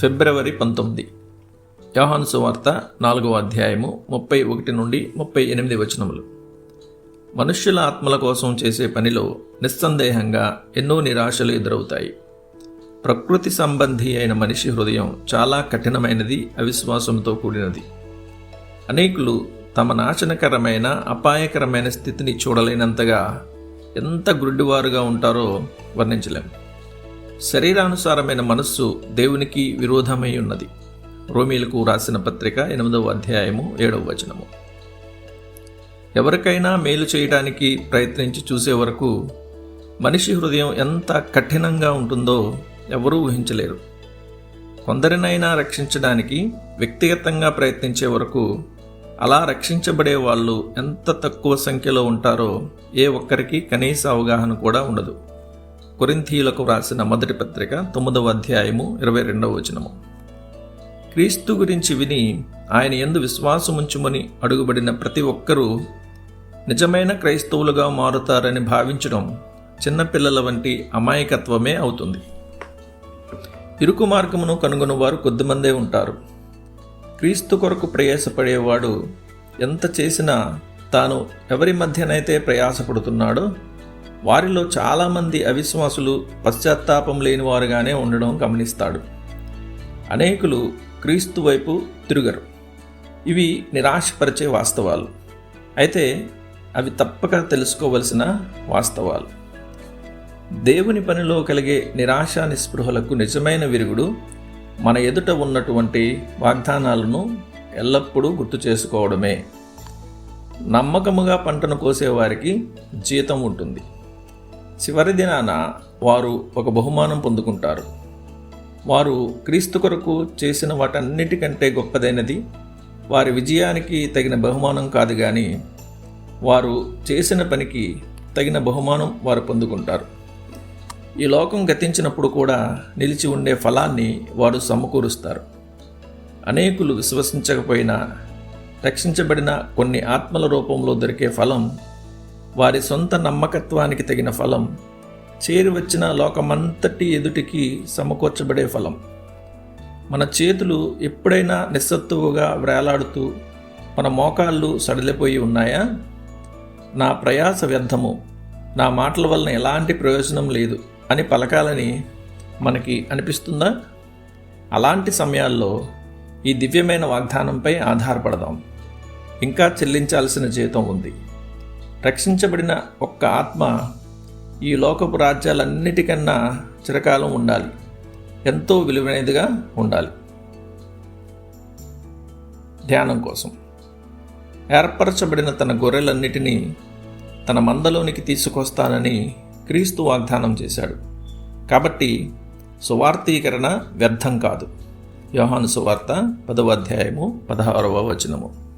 ఫిబ్రవరి పంతొమ్మిది. యోహాను సువార్త నాలుగవ అధ్యాయము ముప్పై ఒకటి నుండి ముప్పై ఎనిమిది వచనములు. మనుష్యుల ఆత్మల కోసం చేసే పనిలో నిస్సందేహంగా ఎన్నో నిరాశలు ఎదురవుతాయి. ప్రకృతి సంబంధి అయిన మనిషి హృదయం చాలా కఠినమైనది అవిశ్వాసంతో కూడినది. అనేకులు తమ నాశనకరమైన అపాయకరమైన స్థితిని చూడలేనంతగా ఎంత గుడ్డివారుగా ఉంటారో వర్ణించలేము శరీరానుసారమైన మనస్సు దేవునికి విరోధమై ఉన్నది. రోమీలకు రాసిన పత్రిక ఎనిమిదవ అధ్యాయము ఏడవ వచనము. ఎవరికైనా మేలు చేయడానికి ప్రయత్నించి చూసే వరకు మనిషి హృదయం ఎంత కఠినంగా ఉంటుందో ఎవరూ ఊహించలేరు. కొందరినైనా రక్షించడానికి వ్యక్తిగతంగా ప్రయత్నించే వరకు అలా రక్షించబడే వాళ్ళు ఎంత తక్కువ సంఖ్యలో ఉంటారో ఏ ఒక్కరికి కనీస అవగాహన కూడా ఉండదు. కొరింథీయులకు వ్రాసిన మొదటి పత్రిక తొమ్మిదవ అధ్యాయము ఇరవై రెండవ వచనము. క్రీస్తు గురించి విని ఆయన ఎందు విశ్వాసముంచుమని అడుగుబడిన ప్రతి ఒక్కరూ నిజమైన క్రైస్తవులుగా మారుతారని భావించడం చిన్నపిల్లల వంటి అమాయకత్వమే అవుతుంది. ఇరుకు మార్గమును కనుగొనవారు కొద్దిమందే ఉంటారు. క్రీస్తు కొరకు ప్రయాసపడేవాడు ఎంత చేసినా తాను ఎవరి మధ్యనైతే ప్రయాసపడుతున్నాడో వారిలో చాలామంది అవిశ్వాసులు పశ్చాత్తాపం లేని వారుగానే ఉండడం గమనిస్తాడు. అనేకులు క్రీస్తు వైపు తిరుగరు. ఇవి నిరాశపరిచే వాస్తవాలు. అయితే అవి తప్పక తెలుసుకోవలసిన వాస్తవాలు. దేవుని పనిలో కలిగే నిరాశ నిస్పృహలకు నిజమైన విరుగుడు మన ఎదుట ఉన్నటువంటి వాగ్దానాలను ఎల్లప్పుడూ గుర్తు చేసుకోవడమే. నమ్మకముగా పంటను కోసేవారికి జీతం ఉంటుంది. చివరి దినాన వారు ఒక బహుమానం పొందుకుంటారు. వారు క్రీస్తు కొరకు చేసిన వాటన్నిటికంటే గొప్పదైనది వారి విజయానికి తగిన బహుమానం కాదు కానీ వారు చేసిన పనికి తగిన బహుమానం వారు పొందుకుంటారు. ఈ లోకం గతించినప్పుడు కూడా నిలిచి ఉండే ఫలాన్ని వారు సమకూరుస్తారు. అనేకులు విశ్వసించకపోయినా రక్షించబడిన కొన్ని ఆత్మల రూపంలో దొరికే ఫలం వారి సొంత నమ్మకత్వానికి తగిన ఫలం చేరివచ్చిన లోకమంతటి ఎదుటికి సమకూర్చబడే ఫలం. మన చేతులు ఎప్పుడైనా నిస్సత్తువుగా వేలాడుతూ మన మోకాళ్ళు సడలిపోయి ఉన్నాయా? నా ప్రయాస వ్యర్థము నా మాటల వలన ఎలాంటి ప్రయోజనం లేదు అని పలకాలని మనకి అనిపిస్తుందా? అలాంటి సమయాల్లో ఈ దివ్యమైన వాగ్దానంపై ఆధారపడదాం. ఇంకా చెల్లించాల్సిన జీతం ఉంది. రక్షించబడిన ఒక్క ఆత్మ ఈ లోకపు రాజ్యాలన్నిటికన్నా చిరకాలం ఉండాలి. ఎంతో విలువైనదిగా ఉండాలి. ధ్యానం కోసం. ఏర్పరచబడిన తన గొర్రెలన్నిటినీ తన మందలోనికి తీసుకొస్తానని క్రీస్తు వాగ్దానం చేశాడు. కాబట్టి సువార్తీకరణ వ్యర్థం కాదు. యోహాను సువార్త పదవ అధ్యాయము పదహారవ వచనము.